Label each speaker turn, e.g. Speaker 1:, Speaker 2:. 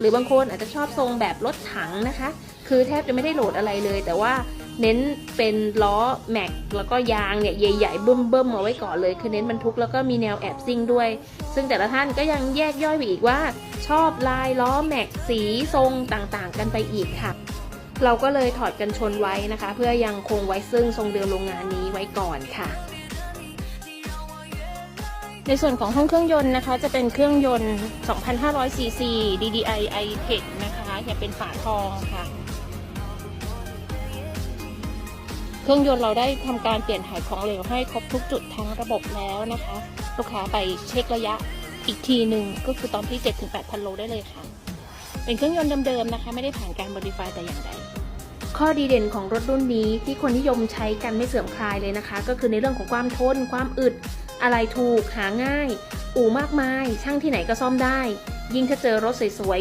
Speaker 1: หรือบางคนอาจจะชอบทรงแบบรถถังนะคะ คือแทบจะไม่ได้โหลดอะไรเลย แต่ว่าเน้นเป็นล้อแม็กแล้วก็ยางเนี่ยใหญ่ๆเบิ่มๆเอาไว้ก่อนเลย คือเน้นบรรทุกแล้วก็มีแนวแอบซิ่งด้วย ซึ่งแต่ละท่านก็ยังแยกย่อยไปอีกว่า ชอบลายล้อแม็กสีทรงต่างๆ กันไปอีกค่ะ เราก็เลยถอดกันชนไว้นะคะ เพื่อยังคงไว้ซึ่งทรงเดิมโรงงานนี้ไว้ก่อนค่ะ ในส่วนของห้องเครื่องยนต์นะคะ จะเป็นเครื่องยนต์ 2,500 cc DDI i-Tech นะคะอย่าเป็นฝาทองค่ะ เครื่องยนต์เราได้ทำการเปลี่ยนถ่ายของเหลวให้ครบทุกจุดทั้งระบบแล้วนะคะ ลูกค้าไปเช็คระยะอีกทีหนึ่งก็คือตอนที่ 7-8,000 โลได้เลยค่ะ เป็นเครื่องยนต์เดิมๆนะคะ ไม่ได้ผ่านการ modify แต่อย่างใดข้อดีเด่นของรถรุ่นนี้ที่คนนิยมใช้กันไม่เสื่อมคลายเลยนะคะ ก็คือในเรื่องของความทน ความอึด อะไรถูกหาง่าย อู่มากมาย ช่างที่ไหนก็ซ่อมได้ ยิ่งถ้าเจอรถสวย